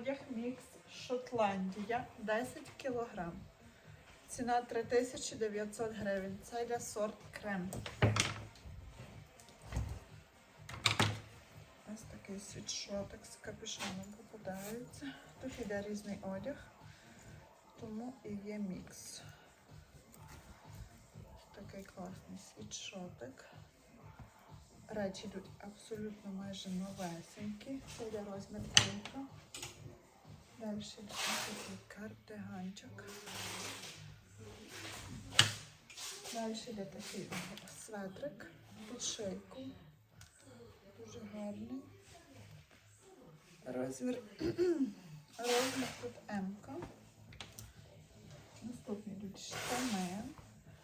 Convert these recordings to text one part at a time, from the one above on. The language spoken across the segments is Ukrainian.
одяг мікс Шотландія 10 кг. Ціна 3900 гривень. Це для сорт крем. Ось такий світшотик з капюшоном попадається. Тут іде різний одяг, тому і є мікс. Такий класний світшотик. Речі йдуть абсолютно майже новесенькі. Це йде розмір. Далі такий кардиганчик. Далі йде такий светрик під шийку. Дуже гарний. Розмір, розмір тут М. Наступні йдуть штани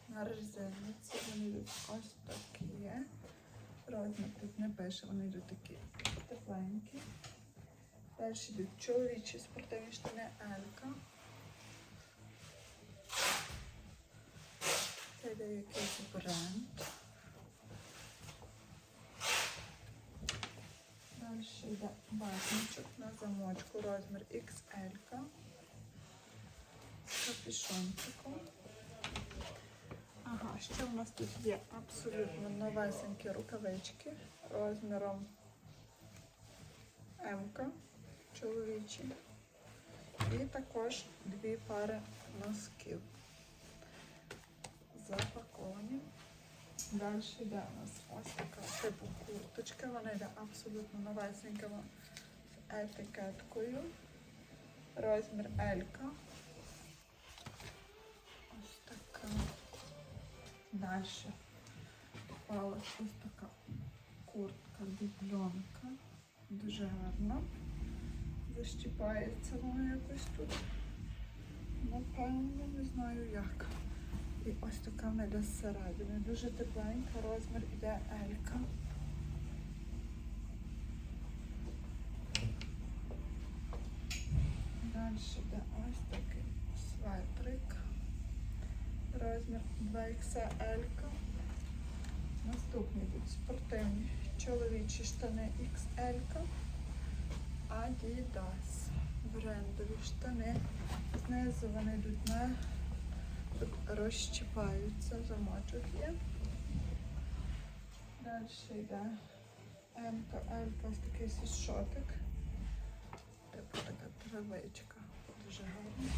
на резинниці. Вони йдуть ось такі. Розмір тут не пише, вони йдуть такі тепленькі. Далі йдуть чоловічі спортивні штани Елька. Це йде якийсь бренд. Далі йде батничок на замочку, розмір XL. З капюшончиком. Ага, ще в нас тут є абсолютно новесенькі рукавички розміром М, чоловічі. І також дві пари носків. Запаковані. Далі йде у нас ось така типу курточка. Вона йде абсолютно новесенька з етикеткою. Розмір Елька. Ось така. Далі попала ось така куртка дубленка. Дуже гарна. Защіпається вона якось тут. Напевно, не знаю як. І ось така вона йде зсередини. Дуже тепленька, розмір іде Елька. Далі йде ось такий светрик. Розмір 2XL. Наступні тут спортивні чоловічі штани XL. Adidas. Брендові штани. Знизу вони йдуть на розчіпаються, замочок є. Далі йде L-ка, ось такий світшотик. Типу така травичка. Дуже гарна.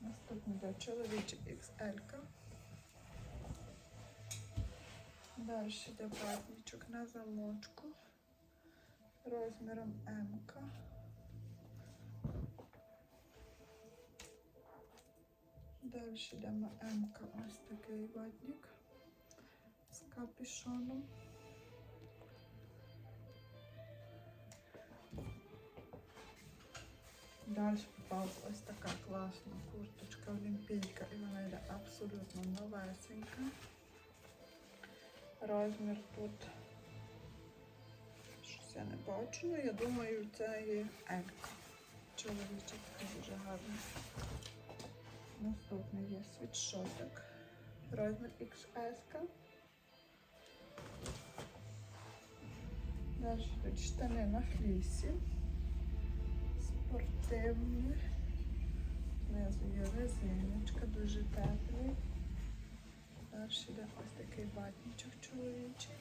Наступний йде чоловічий XL. -ка. Далі йде батничок на замочку розміром М. -ка. Далі йдемо М. -ка. Ось такий ватник з капюшоном. Далі попала ось така класна курточка олімпійка, і вона йде абсолютно новесенька. Розмір тут не бачу, я думаю, це є Елька. Чоловічий такий дуже гарний. Наступний є світшотик. Розмір XS. Далі тут штани на флісі. Спортивні. Знизу є резиночка, дуже теплий. Далі йде ось такий ватничок чоловічий.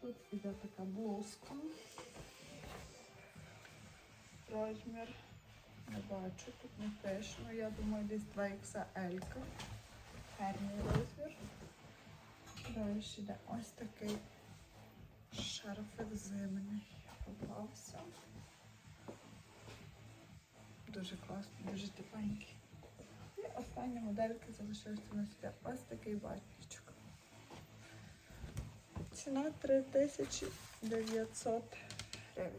Тут іде така блузка. Розмір не бачу, тут не але я думаю, десь 2XL. Гарний розмір. Далі йде ось такий шарфик зимний. Попався. Дуже класний, дуже тепленький. І остання моделька залишилася у нас іде ось такий ватничок. Ціна 3900 гривень.